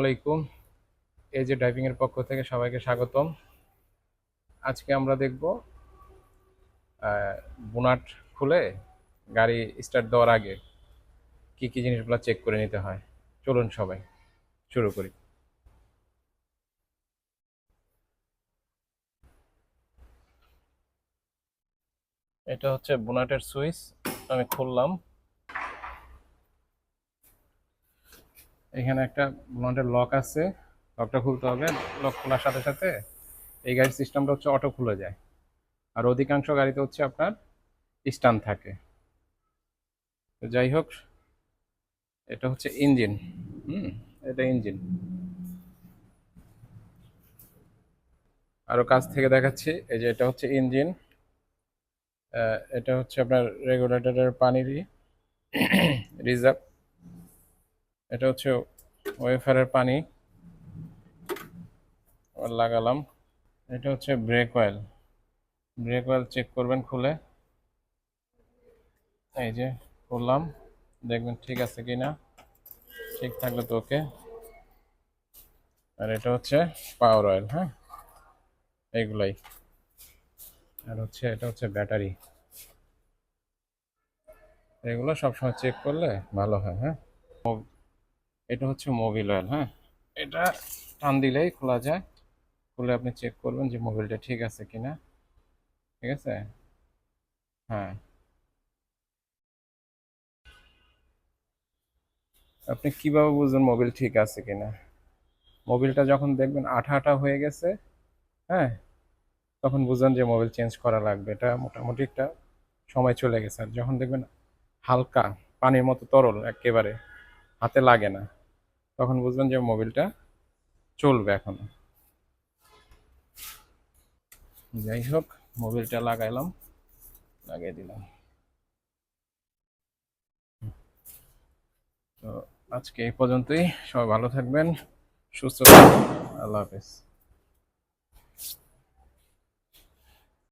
আলাইকুম। এই যে ড্রাইভিং এর পক্ষ থেকে সবাইকে স্বাগতম। আজকে আমরা দেখব বোনাট খুলে গাড়ি স্টার্ট দেওয়ার আগে কি কি জিনিসগুলো চেক করে নিতে হয়। চলুন সবাই, শুরু করি। এটা হচ্ছে বোনাটের সুইচ, আমি খুললাম। এখানে একটা বোনাটের লক আছে, লকটা খুলতে হবে, লক খোলার সাথে সাথে এই গাড়ির সিস্টেমটা হচ্ছে অটো খুলে যায়। আর অধিকাংশ গাড়িতে হচ্ছে আপনার স্টান থাকে। তো যাই হোক, এটা হচ্ছে ইঞ্জিন, হুম, এটা ইঞ্জিন। আরও কাছ থেকে দেখাচ্ছি, এই যে এটা হচ্ছে ইঞ্জিন। এটা হচ্ছে আপনার রেগুলেটরের পানিরই রিজার্ভ। এটা হচ্ছে ওয়েফারের পানি। লাগালাম। এটা হচ্ছে brake oil. Brake oil check করবেন খুলে। এই যে করলাম দেখবেন ঠিক আছে কি না ঠিক থাকলে তো ওকে। আর এটা হচ্ছে পাওয়ার অয়েল হ্যাঁ? এইগুলাই। আর হচ্ছে, এটা হচ্ছে ব্যাটারি। এগুলো সবসময় চেক করলে ভালো হয় হ্যাঁ? এটা হচ্ছে মোবিল অয়েল হ্যাঁ? এটা টান দিলেই খোলা যায়। খুলে আপনি চেক করবেন যে মোবিলটা ঠিক আছে কিনা। ঠিক আছে? হ্যাঁ। আপনি কীভাবে বুঝবেন মোবিল ঠিক আছে কিনা? মোবিলটা যখন দেখবেন আঠা আঠা হয়ে গেছে হ্যাঁ? তখন বুঝবেন যে মোবিল চেঞ্জ করা লাগবে। এটা মোটামুটি একটা সময় চলে গেছে। আর যখন দেখবেন হালকা, পানির মতো তরল, একেবারে, হাতে লাগে না। তখন বুঝবেন যে মোবিলটা চলবে এখনও। যাই হোক, মোবিলটা লাগাইলাম, লাগিয়ে দিলাম। তো আজকে এই পর্যন্তই। সবাই ভালো থাকবেন, সুস্থ থাকবেন। আল্লাহ হাফেজ।